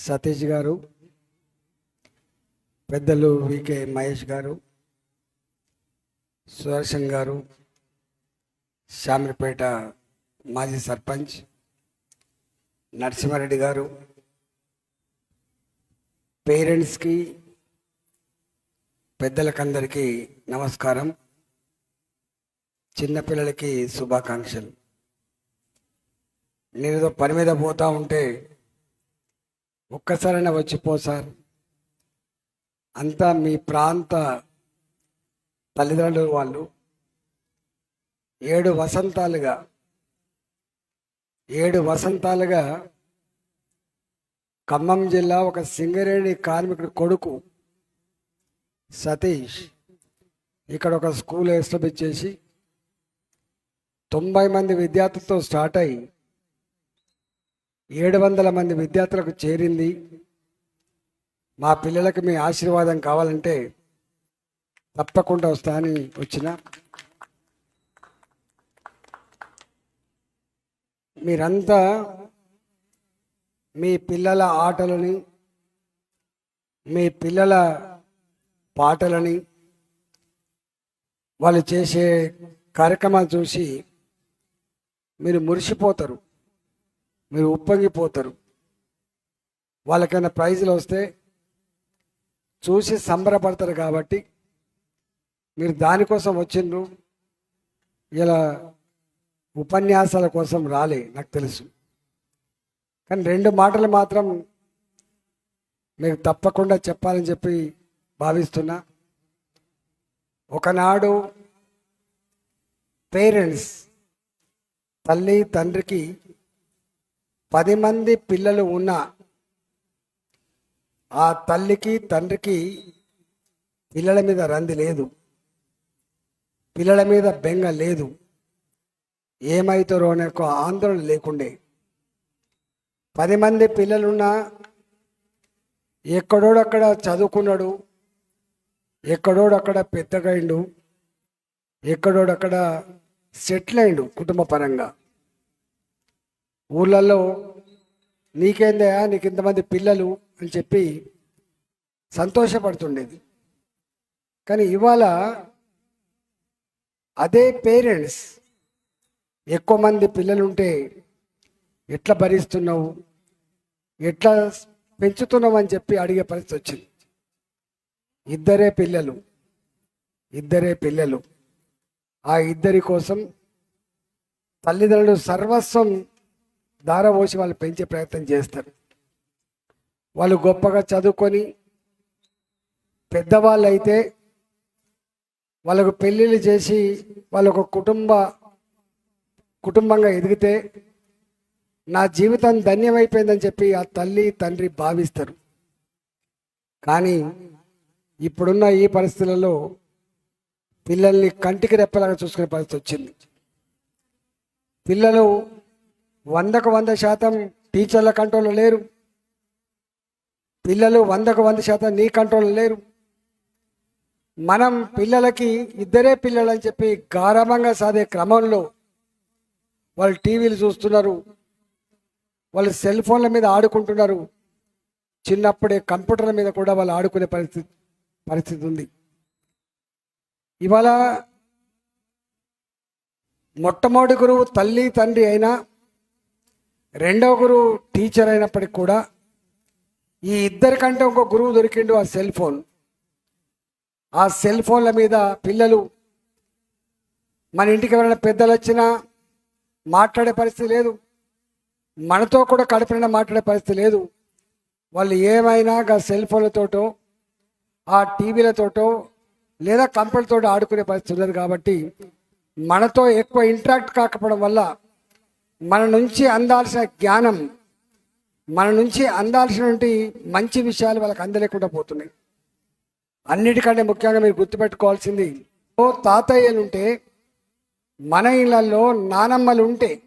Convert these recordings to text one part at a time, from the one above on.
సతీష్ గారు పెద్దలు వికే మహేష్ గారు సుదర్శన్ గారు శామిరిపేట మాజీ సర్పంచ్ నరసింహారెడ్డి గారు పేరెంట్స్కి పెద్దలకందరికీ నమస్కారం. చిన్నపిల్లలకి శుభాకాంక్షలు. నేను పని మీద పోతూ ఉంటే ఒక్కసారైనా వచ్చిపో సార్. అంతా మీ ప్రాంత తల్లిదండ్రులు వాళ్ళు ఏడు వసంతాలుగా ఏడు వసంతాలుగా ఖమ్మం జిల్లా ఒక సింగరేణి కార్మికుడి కొడుకు సతీష్ ఇక్కడ ఒక స్కూల్ ఎస్టాబ్లిష్ చేసి తొంభై మంది విద్యార్థులతో స్టార్ట్ అయ్యి ఏడు వందల మంది విద్యార్థులకు చేరింది. మా పిల్లలకు మీ ఆశీర్వాదం కావాలంటే తప్పకుండా వస్తానని వచ్చిన. మీరంతా మీ పిల్లల ఆటలని మీ పిల్లల పాటలని వాళ్ళు చేసే కార్యక్రమాలు చూసి మీరు మురిసిపోతారు. మీరు ఉప్పొంగిపోతారు. వాళ్ళకైనా ప్రైజులు వస్తే చూసి సంబరపడతారు కాబట్టి మీరు దానికోసం వచ్చిండ్రు. ఇలా ఉపన్యాసాల కోసం రాలే నాకు తెలుసు. కానీ రెండు మాటలు మాత్రం మీకు తప్పకుండా చెప్పాలని చెప్పి భావిస్తున్నా. ఒకనాడు పేరెంట్స్ తల్లి తండ్రికి పది మంది పిల్లలు ఉన్న ఆ తల్లికి తండ్రికి పిల్లల మీద రంది లేదు. పిల్లల మీద బెంగ లేదు. ఏమవుతారో అనే ఒక ఆందోళన లేకుండే. పది మంది పిల్లలున్నా ఎక్కడోడక్కడ చదువుకున్నాడు ఎక్కడోడక్కడ పెద్దగైండు ఎక్కడోడక్కడ సెటిల్ అయిండు కుటుంబ పరంగా ఊళ్ళల్లో నీకేందయా నీకు ఇంతమంది పిల్లలు అని చెప్పి సంతోషపడుతుండేది. కానీ ఇవాళ అదే పేరెంట్స్ ఎక్కువ మంది పిల్లలుంటే ఎట్లా భరిస్తున్నావు ఎట్లా పెంచుతున్నావు అని చెప్పి అడిగే పరిస్థితి వచ్చింది. ఇద్దరే పిల్లలు ఇద్దరే పిల్లలు. ఆ ఇద్దరి కోసం తల్లిదండ్రులు సర్వస్వం దారపోసి వాళ్ళు పెంచే ప్రయత్నం చేస్తారు. వాళ్ళు గొప్పగా చదువుకొని పెద్దవాళ్ళు అయితే వాళ్ళకు పెళ్ళిళ్ళు చేసి వాళ్ళ ఒక కుటుంబ కుటుంబంగా ఎదిగితే నా జీవితం ధన్యమైపోయిందని చెప్పి ఆ తల్లి తండ్రి భావిస్తారు. కానీ ఇప్పుడున్న ఈ పరిస్థితులలో పిల్లల్ని కంటికి రెప్పలాగా చూసుకునే పరిస్థితి వచ్చింది. పిల్లలు వందకు వంద శాతం టీచర్ల కంట్రోల్లో లేరు. పిల్లలు వందకు వంద శాతం నీ కంట్రోల్లో లేరు. మనం పిల్లలకి ఇద్దరే పిల్లలు అని చెప్పి గారభంగా సాదే క్రమంలో వాళ్ళు టీవీలు చూస్తున్నారు. వాళ్ళు సెల్ ఫోన్ల మీద ఆడుకుంటున్నారు. చిన్నప్పుడే కంప్యూటర్ల మీద కూడా వాళ్ళు ఆడుకునే పరిస్థితి పరిస్థితి ఉంది. ఇవాళ మొట్టమొదటి గురువు తల్లి తండ్రి అయినా రెండవ గురువు టీచర్ అయినప్పటికి కూడా ఈ ఇద్దరికంటే ఒక గురువు దొరికిండు ఆ సెల్ ఫోన్ ఆ సెల్ ఫోన్ల మీద పిల్లలు మన ఇంటికి ఎవరైనా పెద్దలు వచ్చినా మాట్లాడే పరిస్థితి లేదు. మనతో కూడా కడపడిన మాట్లాడే పరిస్థితి లేదు. వాళ్ళు ఏమైనా ఆ సెల్ ఫోన్లతోటో ఆ టీవీలతోటో లేదా కంపెనీలతో ఆడుకునే పరిస్థితి ఉండదు కాబట్టి మనతో ఎక్కువ ఇంటరాక్ట్ కాకపోవడం వల్ల మన నుంచి అందాల్సిన జ్ఞానం మన నుంచి అందాల్సినటువంటి మంచి విషయాలు వాళ్ళకి అందలేకుండా పోతున్నాయి. అన్నిటికంటే ముఖ్యంగా మీరు గుర్తుపెట్టుకోవాల్సింది ఓ తాతయ్యలుంటే మన ఇళ్ళలో నానమ్మలు ఉంటే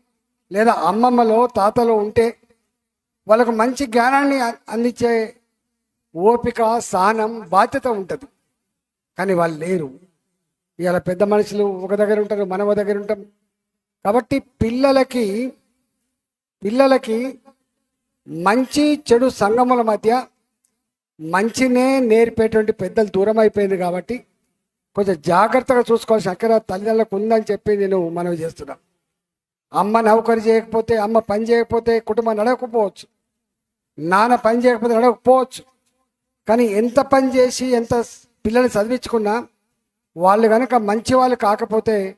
లేదా అమ్మమ్మలో తాతలో ఉంటే వాళ్ళకు మంచి జ్ఞానాన్ని అందించే ఓపిక సహనం బాధ్యత ఉంటుంది. కానీ వాళ్ళు లేరు. ఇవాళ పెద్ద మనుషులు ఒక దగ్గర ఉంటారు మనవ ఒక దగ్గర ఉంటాం. కాబట్టి పిల్లలకి పిల్లలకి మంచి చెడు సంగముల మధ్య మంచినే నేర్పేటువంటి పెద్దలు దూరం అయిపోయింది కాబట్టి కొంచెం జాగ్రత్తగా చూసుకోవాల్సిన అక్కర తల్లిదండ్రులకు ఉందని చెప్పి నేను మనవి చేస్తున్నా. అమ్మ నౌకరి చేయకపోతే అమ్మ పని చేయకపోతే కుటుంబం నడవకపోవచ్చు. నాన్న పని చేయకపోతే నడవకపోవచ్చు. కానీ ఎంత పని చేసి ఎంత పిల్లల్ని చదివించుకున్నా వాళ్ళు కనుక మంచి వాళ్ళు కాకపోతే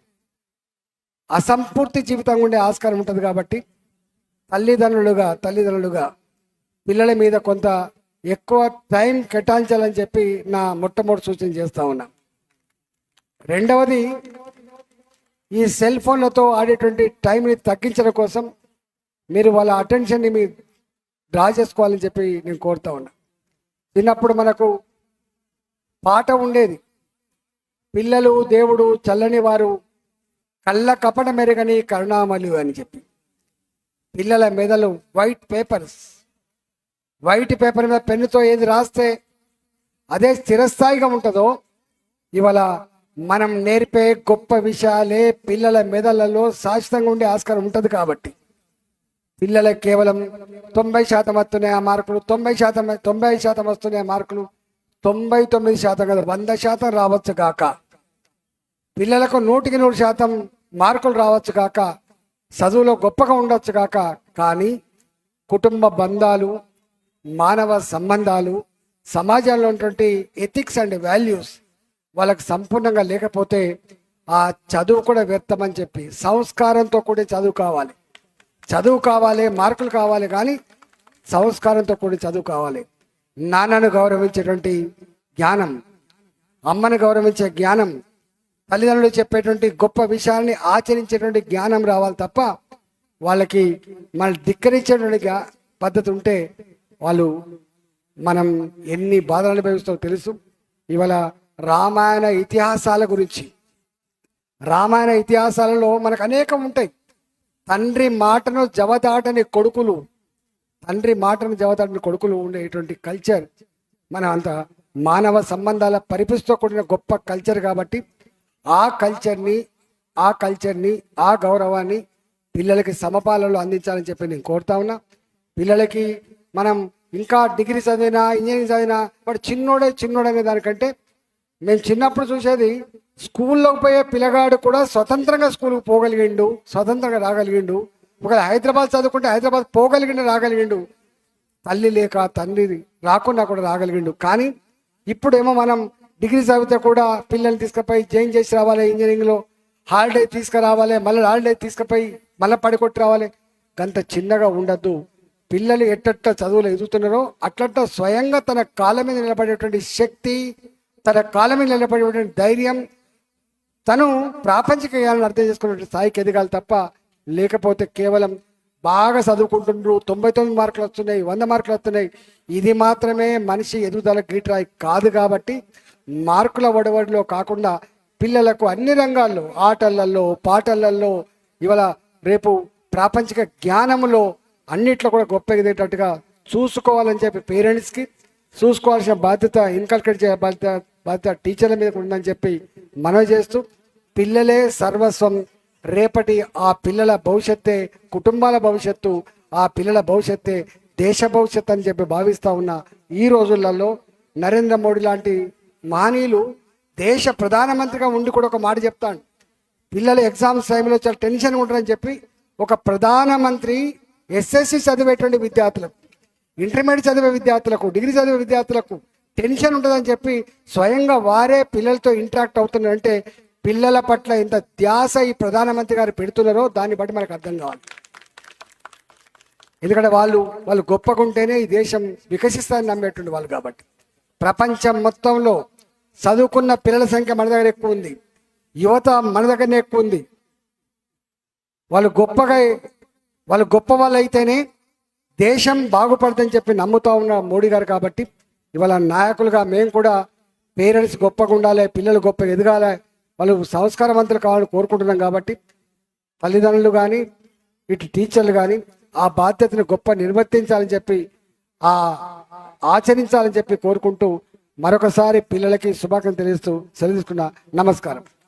అసంపూర్తి జీవితంగా ఉండే ఆస్కారం ఉంటుంది కాబట్టి తల్లిదండ్రులుగా తల్లిదండ్రులుగా పిల్లల మీద కొంత ఎక్కువ టైం కేటాయించాలని చెప్పి నా మొట్టమొదటి సూచన చేస్తూ ఉన్నా. రెండవది ఈ సెల్ ఫోన్లతో ఆడేటువంటి టైంని తగ్గించడం కోసం మీరు వాళ్ళ అటెన్షన్ని మీ డ్రా చేసుకోవాలని చెప్పి నేను కోరుతా ఉన్నా. చిన్నప్పుడు మనకు పాట ఉండేది. పిల్లలు దేవుడు చల్లని వారు కళ్ళ కపట మెరుగని కరుణామలు అని చెప్పి. పిల్లల మెదలు వైట్ పేపర్స్ వైట్ పేపర్ మీద పెన్నుతో ఏది రాస్తే అదే స్థిరస్థాయిగా ఉంటుందో ఇవాళ మనం నేర్పే గొప్ప విషయాలే పిల్లల మెదళ్ళలో శాశ్వతంగా ఉండే ఆస్కారం ఉంటుంది కాబట్టి. పిల్లలకు కేవలం తొంభై శాతం వస్తున్నాయి ఆ మార్కులు తొంభై శాతం తొంభై శాతం వస్తున్నాయి ఆ మార్కులు తొంభై తొమ్మిది శాతం కదా వంద శాతం రావచ్చు కాక. పిల్లలకు నూటికి నూరు శాతం మార్కులు రావచ్చు కాక చదువులో గొప్పగా ఉండొచ్చు కాక కానీ కుటుంబ బంధాలు మానవ సంబంధాలు సమాజంలో ఉన్నటువంటి ఎథిక్స్ అండ్ వాల్యూస్ వాళ్ళకి సంపూర్ణంగా లేకపోతే ఆ చదువు కూడా వ్యర్థమని చెప్పి సంస్కారంతో కూడా చదువు కావాలి. చదువు కావాలి మార్కులు కావాలి కానీ సంస్కారంతో కూడి చదువు కావాలి. నాన్నను గౌరవించేటువంటి జ్ఞానం అమ్మను గౌరవించే జ్ఞానం తల్లిదండ్రులు చెప్పేటువంటి గొప్ప విషయాల్ని ఆచరించేటువంటి జ్ఞానం రావాలి తప్ప వాళ్ళకి మన ధిక్కరించేటువంటి జ్ఞా- పద్ధతి ఉంటే వాళ్ళు మనం ఎన్ని బాధలు అనుభవిస్తామో తెలుసు. ఇవాళ రామాయణ ఇతిహాసాల గురించి. రామాయణ ఇతిహాసాలలో మనకు అనేకం ఉంటాయి. తండ్రి మాటను జవదాటని కొడుకులు తండ్రి మాటను జవదాటని కొడుకులు ఉండేటువంటి కల్చర్ మన అంత మానవ సంబంధాల పరిపుస్తో కూడిన గొప్ప కల్చర్ కాబట్టి ఆ కల్చర్ని ఆ కల్చర్ని ఆ గౌరవాన్ని పిల్లలకి సమపాలలో అందించాలని చెప్పి నేను కోరుతా ఉన్నా. పిల్లలకి మనం ఇంకా డిగ్రీ చదివినా ఇంజనీరింగ్ చదివినా వాడు చిన్నోడే చిన్నోడనే దానికంటే మేము చిన్నప్పుడు చూసేది స్కూల్లోకి పోయే పిల్లగాడు కూడా స్వతంత్రంగా స్కూల్కి పోగలిగిండు స్వతంత్రంగా రాగలిగిండు. ఒకవేళ హైదరాబాద్ చదువుకుంటే హైదరాబాద్ పోగలిగిండు రాగలిగిండు. తల్లి లేక తండ్రి రాకుండా కూడా రాగలిగిండు. కానీ ఇప్పుడేమో మనం డిగ్రీ చదివితే కూడా పిల్లల్ని తీసుకుపోయి జాయిన్ చేసి రావాలి ఇంజనీరింగ్లో హాలిడే తీసుకురావాలి మళ్ళీ హాలిడే తీసుకుపోయి మళ్ళీ పడికొట్టి రావాలి. గంత చిన్నగా ఉండద్దు. పిల్లలు ఎట్టట్ట చదువులు ఎదుగుతున్నారో అట్లట్ట స్వయంగా తన కాళ్ళ మీద నిలబడేటువంటి శక్తి తన కాళ్ళ మీద నిలబడేటువంటి ధైర్యం తను ప్రాపంచిక అర్థం చేసుకునే స్థాయికి ఎదగాలి తప్ప లేకపోతే కేవలం బాగా చదువుకుంటుండ్రు తొంభై తొమ్మిది మార్కులు వస్తున్నాయి వంద మార్కులు వస్తున్నాయి. ఇది మాత్రమే మనిషి ఎదుగుదల గీట్రాయి కాదు కాబట్టి మార్కుల వడవడిలో కాకుండా పిల్లలకు అన్ని రంగాల్లో ఆటలల్లో పాటలలో ఇవాళ రేపు ప్రాపంచిక జ్ఞానములో అన్నిట్లో కూడా గొప్ప ఎదిగేటట్టుగా చూసుకోవాలని చెప్పి పేరెంట్స్కి చూసుకోవాల్సిన బాధ్యత ఇన్కల్కేట్ చేయ బాధ్యత బాధ్యత టీచర్ల మీద ఉందని చెప్పి మనవి చేస్తూ పిల్లలే సర్వస్వం. రేపటి ఆ పిల్లల భవిష్యత్తే కుటుంబాల భవిష్యత్తు ఆ పిల్లల భవిష్యత్తే దేశ భవిష్యత్తు అని చెప్పి భావిస్తూ ఉన్న ఈ రోజులలో నరేంద్ర మోడీ లాంటి మానీలు దేశ ప్రధానమంత్రిగా ఉండి కూడా ఒక మాట చెప్తాను పిల్లలు ఎగ్జామ్స్ టైంలో చాలా టెన్షన్ ఉంటుందని చెప్పి ఒక ప్రధానమంత్రి ఎస్ఎస్సి చదివేటువంటి విద్యార్థులకు ఇంటర్మీడియట్ చదివే విద్యార్థులకు డిగ్రీ చదివే విద్యార్థులకు టెన్షన్ ఉంటుందని చెప్పి స్వయంగా వారే పిల్లలతో ఇంటరాక్ట్ అవుతున్నారంటే పిల్లల పట్ల ఎంత ధ్యాస ఈ ప్రధానమంత్రి గారు పెడుతున్నారో దాన్ని బట్టి మనకు అర్థం కావాలి. ఎందుకంటే వాళ్ళు వాళ్ళు గొప్పగా ఉంటేనే ఈ దేశం వికసిస్తారని నమ్మేటువంటి వాళ్ళు కాబట్టి. ప్రపంచం మొత్తంలో చదువుకున్న పిల్లల సంఖ్య మన దగ్గర ఎక్కువ ఉంది. యువత మన దగ్గరనే ఎక్కువ ఉంది. వాళ్ళు గొప్పగా వాళ్ళు గొప్ప వాళ్ళు అయితేనే దేశం బాగుపడుతుందని చెప్పి నమ్ముతూ ఉన్న మోడీ గారు కాబట్టి ఇవాళ నాయకులుగా మేము కూడా పేరెంట్స్ గొప్పగా ఉండాలి పిల్లలు గొప్పగా ఎదగాలి వాళ్ళు సంస్కారవంతులు కావాలని కోరుకుంటున్నాం కాబట్టి తల్లిదండ్రులు కానీ ఇటు టీచర్లు కానీ ఆ బాధ్యతను గొప్ప నిర్వర్తించాలని చెప్పి ఆ ఆచరించాలని చెప్పి కోరుకుంటూ మరొకసారి పిల్లలకి శుభాకాంక్షలు తెలియజేస్తూ సెలవు తీసుకున్నా నమస్కారం.